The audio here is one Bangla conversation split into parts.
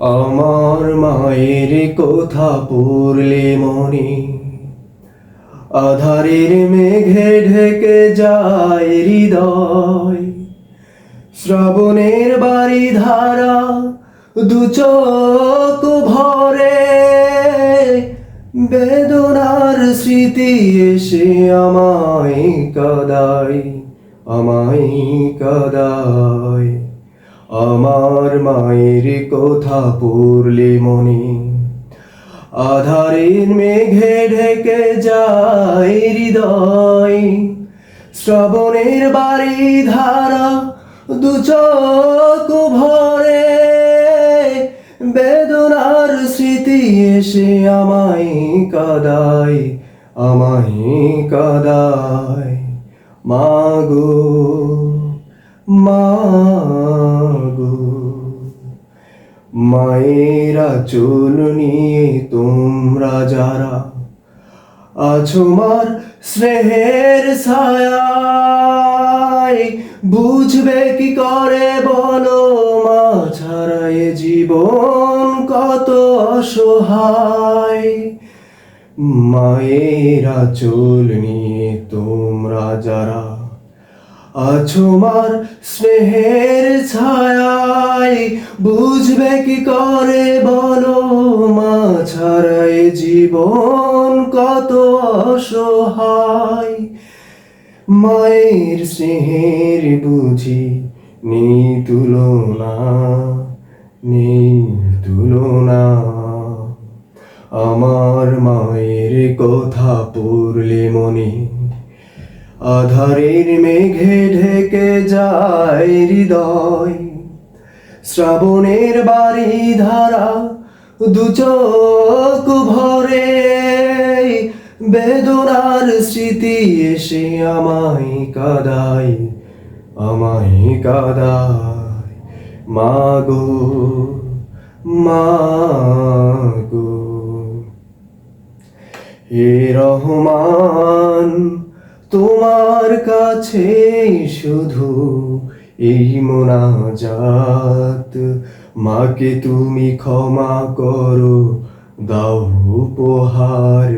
আমার মায়ের কথা পড়লে মনে আধারের মেঘে ঢেকে যায় হৃদয়। শ্রাবণের বাড়ি ধারা দু ভরে, বেদনার স্মৃতি এসে আমায় কাদায় আমায় কাদায়। আমার মায়ের কথা পড়লে মনে আধারের মেঘে ঢেকে যায় হৃদয়। শ্রবণের বাড়ি ধারা দু চোখ ভরে, বেদনার স্মৃতি এসে আমায় কাদায় আমায় কাদায়। মাগো মাগো, মায়েরা চুল নিয়ে তোমরা যারা আছো মার স্নেহের ছায়ায়, বুঝবে কি করে বলো মা ছাড়া জীবন কত অসহায়? মায়েরা চুল নিয়ে তোমরা যারা আছো মার স্নেহের ছায়ায়, বুঝবে কি করে বলো মা ছাড়াই জীবন কত অসহায়। মায়ের স্নেহের বুঝি নেই তুলনা নেই তুলনা। আমার মায়ের কথা পড়লে মনে আধারের মেঘে ঢেকে যায় হৃদয়। শ্রাবণের বাড়ি ধারা দু চোখ ভরে। বেদনার স্মৃতি এসে আমায় কাদায় আমায় কাদায়। মাগো মাগো হে রহমান তোমার কাছে শুধু এই মোনাজাত। মাকে তুমি ক্ষমা করো দাও উপহার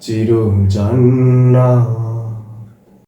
চির জান্নাত